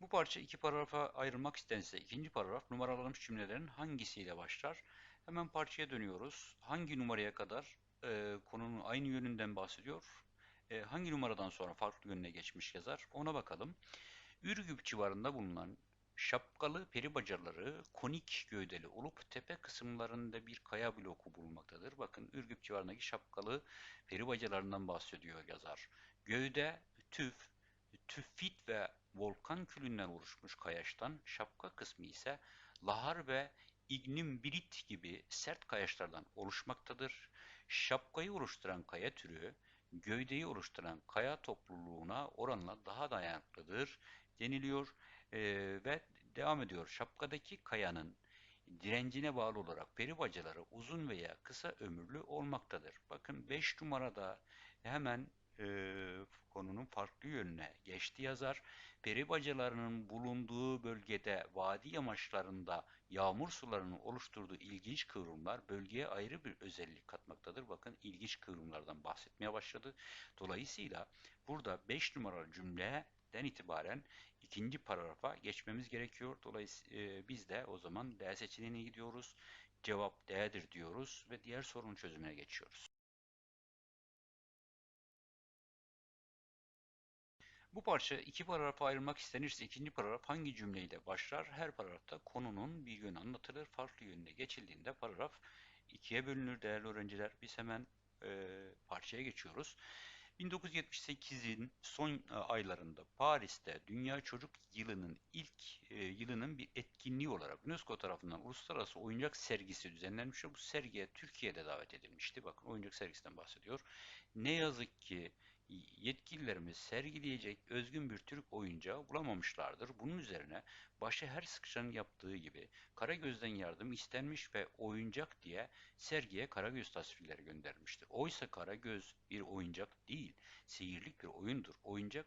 Bu parça iki paragrafa ayrılmak istense ikinci paragraf numaralanmış cümlelerin hangisiyle başlar? Hemen parçaya dönüyoruz. Hangi numaraya kadar e, konunun aynı yönünden bahsediyor? E, hangi numaradan sonra farklı yönüne geçmiş yazar? Ona bakalım. Ürgüp civarında bulunan şapkalı peri bacaları konik gövdeli olup tepe kısımlarında bir kaya bloku bulunmaktadır. Bakın Ürgüp civarındaki şapkalı peri bacalarından bahsediyor yazar. Gövde tüf, tüffit ve volkan külünden oluşmuş kayaçtan, şapka kısmı ise lahar ve ignimbirit gibi sert kayaçlardan oluşmaktadır. Şapkayı oluşturan kaya türü, gövdeyi oluşturan kaya topluluğuna oranla daha dayanıklıdır deniliyor ee, ve devam ediyor. Şapkadaki kayanın direncine bağlı olarak peri bacaları uzun veya kısa ömürlü olmaktadır. Bakın 5 numarada hemen e, konunun farklı yönüne geçti yazar. Peri bacalarının bulunduğu bölgede vadi yamaçlarında yağmur sularının oluşturduğu ilginç kıvrımlar bölgeye ayrı bir özellik katmaktadır. Bakın ilginç kıvrımlardan bahsetmeye başladı. Dolayısıyla burada 5 numaralı cümleden itibaren ikinci paragrafa geçmemiz gerekiyor. Dolayısıyla e, biz de o zaman D seçeneğine gidiyoruz. Cevap D'dir diyoruz ve diğer sorunun çözümüne geçiyoruz. Bu parça iki paragrafa ayrılmak istenirse ikinci paragraf hangi cümleyle başlar? Her paragrafta konunun bir yönü anlatılır. Farklı yönüne geçildiğinde paragraf ikiye bölünür değerli öğrenciler. Biz hemen e, parçaya geçiyoruz. 1978'in son e, aylarında Paris'te Dünya Çocuk Yılı'nın ilk e, yılının bir etkinliği olarak UNESCO tarafından uluslararası oyuncak sergisi düzenlenmiş ve bu sergiye Türkiye'de davet edilmişti. Bakın oyuncak sergisinden bahsediyor. Ne yazık ki yetkililerimiz sergileyecek özgün bir Türk oyuncağı bulamamışlardır. Bunun üzerine başı her sıkışanın yaptığı gibi Karagöz'den yardım istenmiş ve oyuncak diye sergiye Karagöz tasvirleri gönderilmiştir. Oysa Karagöz bir oyuncak değil, seyirlik bir oyundur. Oyuncak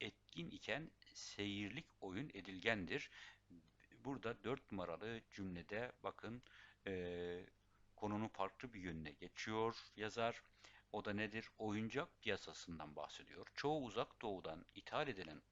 etkin iken seyirlik oyun edilgendir. Burada dört numaralı cümlede bakın e, konunun farklı bir yönüne geçiyor yazar. O da nedir? Oyuncak piyasasından bahsediyor. Çoğu uzak doğudan ithal edilen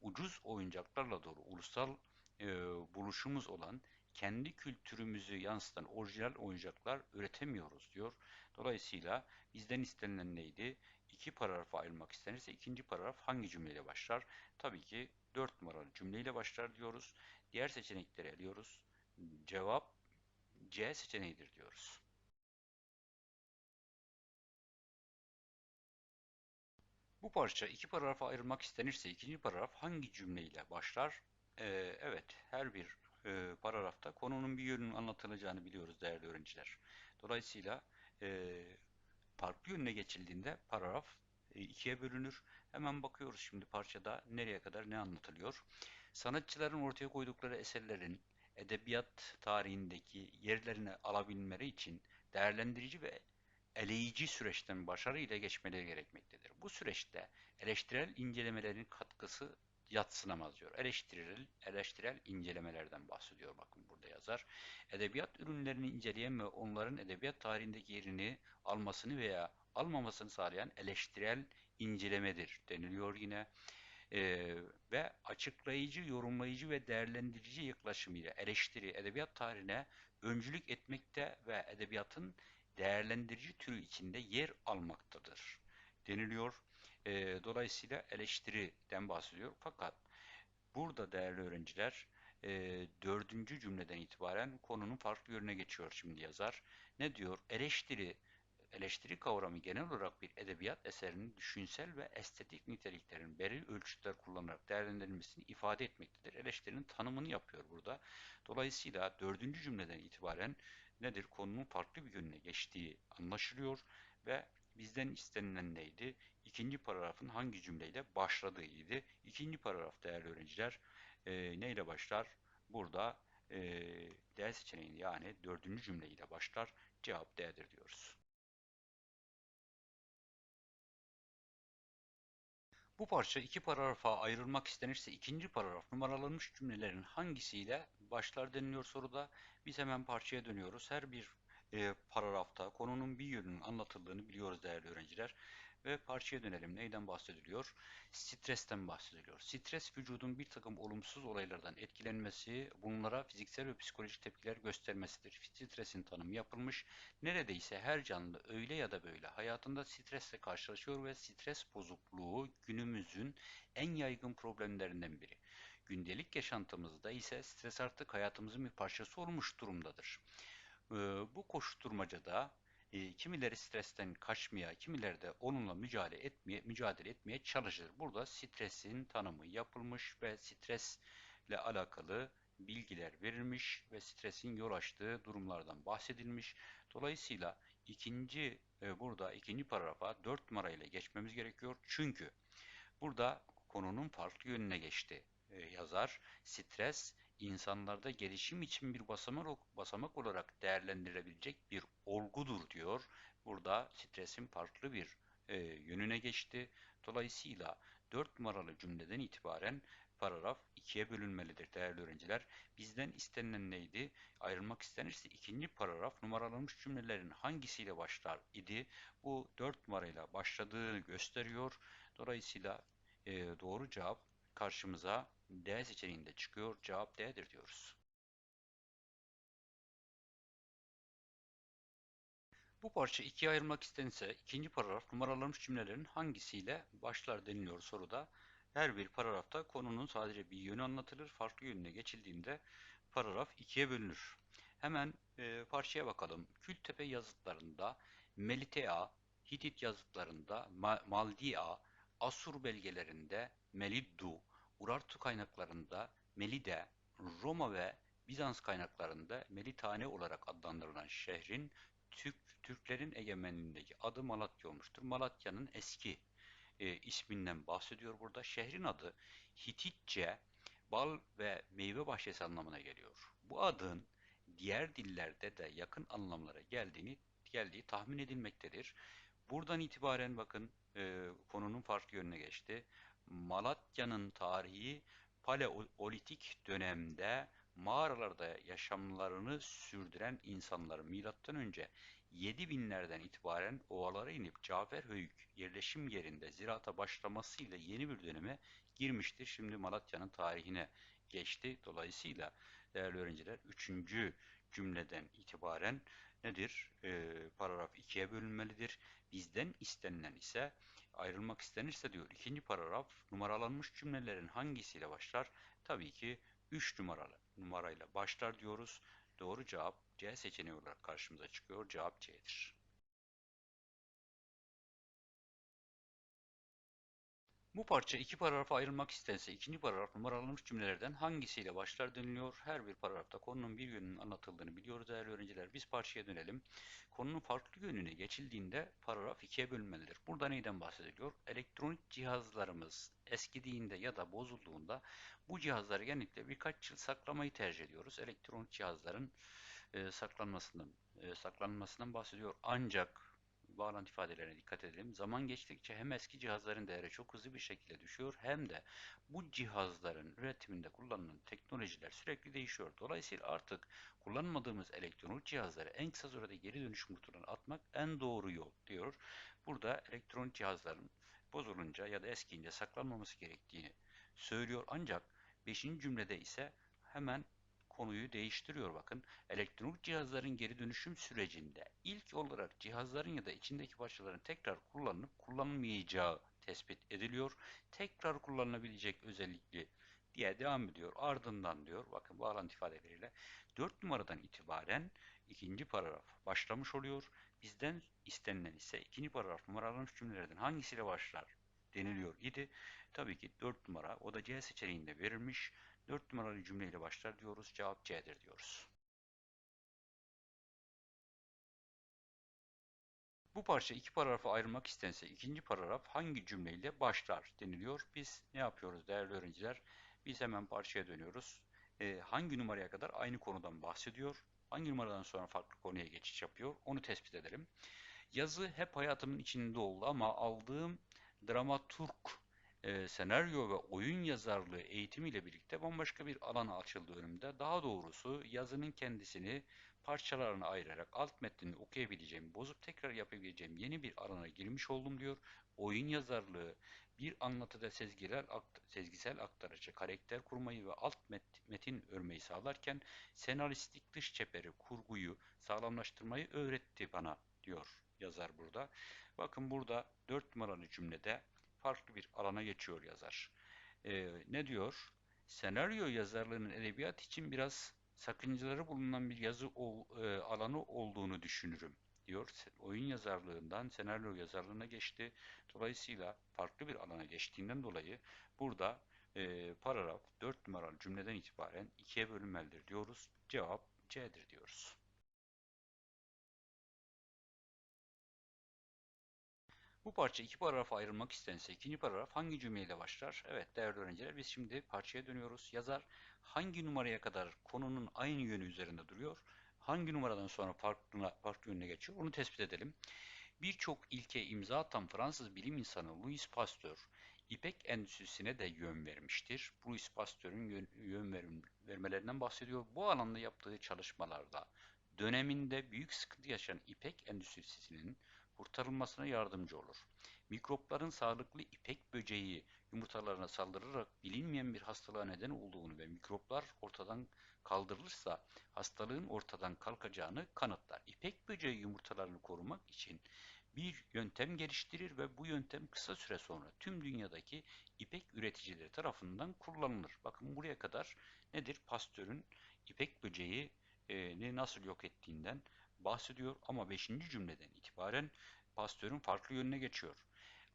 ucuz oyuncaklarla doğru ulusal e, buluşumuz olan kendi kültürümüzü yansıtan orijinal oyuncaklar üretemiyoruz diyor. Dolayısıyla bizden istenilen neydi? İki paragrafa ayrılmak istenirse ikinci paragraf hangi cümleyle başlar? Tabii ki dört numaralı cümleyle başlar diyoruz. Diğer seçenekleri eliyoruz. Cevap C seçeneğidir diyoruz. Bu parça iki paragrafa ayrılmak istenirse ikinci paragraf hangi cümleyle başlar? Ee, evet, her bir e, paragrafta konunun bir yönünün anlatılacağını biliyoruz değerli öğrenciler. Dolayısıyla e, farklı yönüne geçildiğinde paragraf e, ikiye bölünür. Hemen bakıyoruz şimdi parçada nereye kadar ne anlatılıyor. Sanatçıların ortaya koydukları eserlerin edebiyat tarihindeki yerlerini alabilmeleri için değerlendirici ve eleyici süreçten başarıyla geçmeleri gerekmektedir. Bu süreçte eleştirel incelemelerin katkısı yatsınamaz diyor. Eleştirel, eleştirel incelemelerden bahsediyor bakın burada yazar. Edebiyat ürünlerini inceleyen ve onların edebiyat tarihindeki yerini almasını veya almamasını sağlayan eleştirel incelemedir deniliyor yine. Ee, ve açıklayıcı, yorumlayıcı ve değerlendirici yaklaşımıyla eleştiri edebiyat tarihine öncülük etmekte ve edebiyatın değerlendirici türü içinde yer almaktadır deniliyor. E, dolayısıyla eleştiriden bahsediyor. Fakat burada değerli öğrenciler e, dördüncü cümleden itibaren konunun farklı yönüne geçiyor şimdi yazar. Ne diyor? Eleştiri eleştiri kavramı genel olarak bir edebiyat eserinin düşünsel ve estetik niteliklerin belirli ölçütler kullanarak değerlendirilmesini ifade etmektedir. Eleştirinin tanımını yapıyor burada. Dolayısıyla dördüncü cümleden itibaren nedir? Konunun farklı bir yönüne geçtiği anlaşılıyor ve bizden istenilen neydi? İkinci paragrafın hangi cümleyle başladığıydı. İkinci paragraf değerli öğrenciler e, neyle başlar? Burada e, D seçeneği yani dördüncü cümleyle başlar. Cevap D'dir diyoruz. Bu parça iki paragrafa ayrılmak istenirse ikinci paragraf numaralanmış cümlelerin hangisiyle başlar deniliyor soruda. Biz hemen parçaya dönüyoruz. Her bir e, paragrafta konunun bir yönünün anlatıldığını biliyoruz değerli öğrenciler. Ve parçaya dönelim. Neyden bahsediliyor? Stresten bahsediliyor. Stres vücudun bir takım olumsuz olaylardan etkilenmesi, bunlara fiziksel ve psikolojik tepkiler göstermesidir. Stresin tanımı yapılmış. Neredeyse her canlı öyle ya da böyle hayatında stresle karşılaşıyor ve stres bozukluğu günümüzün en yaygın problemlerinden biri. Gündelik yaşantımızda ise stres artık hayatımızın bir parçası olmuş durumdadır. Ee, bu koşturmacada e, kimileri stresten kaçmaya, kimileri de onunla mücadele etmeye, mücadele etmeye çalışır. Burada stresin tanımı yapılmış ve stresle alakalı bilgiler verilmiş ve stresin yol açtığı durumlardan bahsedilmiş. Dolayısıyla ikinci e, burada ikinci paragrafa 4 numarayla geçmemiz gerekiyor. Çünkü burada konunun farklı yönüne geçti. E, yazar stres insanlarda gelişim için bir basamak, basamak olarak değerlendirilebilecek bir olgudur diyor. Burada stresin farklı bir e, yönüne geçti. Dolayısıyla 4 numaralı cümleden itibaren paragraf ikiye bölünmelidir değerli öğrenciler. Bizden istenilen neydi? Ayrılmak istenirse ikinci paragraf numaralanmış cümlelerin hangisiyle başlar idi? Bu 4 numarayla başladığını gösteriyor. Dolayısıyla e, doğru cevap karşımıza D seçeneğinde çıkıyor. Cevap D'dir diyoruz. Bu parça ikiye ayrılmak istense ikinci paragraf numaralanmış cümlelerin hangisiyle başlar deniliyor soruda. Her bir paragrafta konunun sadece bir yönü anlatılır. Farklı yönüne geçildiğinde paragraf ikiye bölünür. Hemen e, parçaya bakalım. Kültepe yazıtlarında Melitea, Hitit yazıtlarında Ma Maldia, Asur belgelerinde Meliddu, Urartu kaynaklarında Melide, Roma ve Bizans kaynaklarında Melitane olarak adlandırılan şehrin Türk, Türklerin egemenliğindeki adı Malatya olmuştur. Malatya'nın eski e, isminden bahsediyor burada. Şehrin adı Hititçe bal ve meyve bahçesi anlamına geliyor. Bu adın diğer dillerde de yakın anlamlara geldiğini geldiği tahmin edilmektedir. Buradan itibaren bakın e, konunun farklı yönüne geçti. Malatya'nın tarihi paleolitik dönemde mağaralarda yaşamlarını sürdüren insanların milattan önce 7000'lerden itibaren ovalara inip Caferhöyük yerleşim yerinde ziraata başlamasıyla yeni bir döneme girmiştir. Şimdi Malatya'nın tarihine geçti. Dolayısıyla değerli öğrenciler 3. cümleden itibaren nedir? E, paragraf 2'ye bölünmelidir. Bizden istenilen ise ayrılmak istenirse diyor ikinci paragraf numaralanmış cümlelerin hangisiyle başlar? Tabii ki 3 numaralı numarayla başlar diyoruz. Doğru cevap C seçeneği olarak karşımıza çıkıyor. Cevap C'dir. Bu parça iki paragrafa ayrılmak istense ikinci paragraf numaralanmış cümlelerden hangisiyle başlar deniliyor. Her bir paragrafta konunun bir yönünün anlatıldığını biliyoruz değerli öğrenciler. Biz parçaya dönelim. Konunun farklı yönüne geçildiğinde paragraf ikiye bölünmelidir. Burada neyden bahsediliyor? Elektronik cihazlarımız eskidiğinde ya da bozulduğunda bu cihazları genellikle birkaç yıl saklamayı tercih ediyoruz. Elektronik cihazların e, saklanmasından, e, saklanmasından bahsediyor. Ancak bağlantı ifadelerine dikkat edelim. Zaman geçtikçe hem eski cihazların değeri çok hızlı bir şekilde düşüyor hem de bu cihazların üretiminde kullanılan teknolojiler sürekli değişiyor. Dolayısıyla artık kullanmadığımız elektronik cihazları en kısa sürede geri dönüşüm kutularına atmak en doğru yol diyor. Burada elektronik cihazların bozulunca ya da eskiyince saklanmaması gerektiğini söylüyor. Ancak 5. cümlede ise hemen konuyu değiştiriyor bakın. Elektronik cihazların geri dönüşüm sürecinde ilk olarak cihazların ya da içindeki parçaların tekrar kullanılıp kullanılmayacağı tespit ediliyor. Tekrar kullanılabilecek özellikli diye devam ediyor. Ardından diyor bakın bağlantı ifadeleriyle 4 numaradan itibaren ikinci paragraf başlamış oluyor. Bizden istenilen ise ikinci paragraf numaralanmış cümlelerden hangisiyle başlar deniliyor idi. Tabii ki 4 numara o da C seçeneğinde verilmiş. 4 numaralı cümleyle başlar diyoruz. Cevap C'dir diyoruz. Bu parça iki paragrafa ayrılmak istense ikinci paragraf hangi cümleyle başlar deniliyor. Biz ne yapıyoruz değerli öğrenciler? Biz hemen parçaya dönüyoruz. Ee, hangi numaraya kadar aynı konudan bahsediyor? Hangi numaradan sonra farklı konuya geçiş yapıyor? Onu tespit edelim. Yazı hep hayatımın içinde oldu ama aldığım dramaturg e, senaryo ve oyun yazarlığı eğitimiyle birlikte bambaşka bir alana açıldı önümde. Daha doğrusu yazının kendisini parçalarını ayırarak alt metnini okuyabileceğim, bozup tekrar yapabileceğim yeni bir alana girmiş oldum diyor. Oyun yazarlığı, bir anlatıda sezgiler, sezgisel aktarıcı, karakter kurmayı ve alt met, metin örmeyi sağlarken senaristik dış çeperi, kurguyu sağlamlaştırmayı öğretti bana diyor yazar burada. Bakın burada 4 numaralı cümlede farklı bir alana geçiyor yazar. Ee, ne diyor? Senaryo yazarlığının edebiyat için biraz sakıncaları bulunan bir yazı ol, e, alanı olduğunu düşünürüm diyor. Oyun yazarlığından senaryo yazarlığına geçti. Dolayısıyla farklı bir alana geçtiğinden dolayı burada e, paragraf 4 numaralı cümleden itibaren ikiye bölünmelidir diyoruz. Cevap C'dir diyoruz. Bu parça iki paragrafa ayrılmak istense ikinci paragraf hangi cümleyle başlar? Evet değerli öğrenciler biz şimdi parçaya dönüyoruz. Yazar hangi numaraya kadar konunun aynı yönü üzerinde duruyor? Hangi numaradan sonra farklı, farklı yönüne geçiyor? Onu tespit edelim. Birçok ilke imza atan Fransız bilim insanı Louis Pasteur, İpek endüstrisine de yön vermiştir. Louis Pasteur'ün yön, yön vermelerinden bahsediyor. Bu alanda yaptığı çalışmalarda döneminde büyük sıkıntı yaşayan ipek endüstrisinin kurtarılmasına yardımcı olur. Mikropların sağlıklı ipek böceği yumurtalarına saldırarak bilinmeyen bir hastalığa neden olduğunu ve mikroplar ortadan kaldırılırsa hastalığın ortadan kalkacağını kanıtlar. İpek böceği yumurtalarını korumak için bir yöntem geliştirir ve bu yöntem kısa süre sonra tüm dünyadaki ipek üreticileri tarafından kullanılır. Bakın buraya kadar nedir? Pastör'ün ipek böceğini nasıl yok ettiğinden bahsediyor ama 5. cümleden itibaren Pasteur'ün farklı yönüne geçiyor.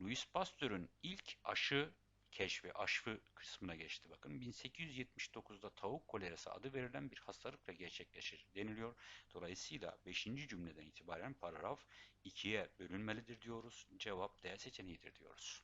Louis Pasteur'ün ilk aşı keşfi, aşfı kısmına geçti. Bakın 1879'da tavuk kolerası adı verilen bir hastalıkla gerçekleşir deniliyor. Dolayısıyla 5. cümleden itibaren paragraf 2'ye bölünmelidir diyoruz. Cevap D seçeneğidir diyoruz.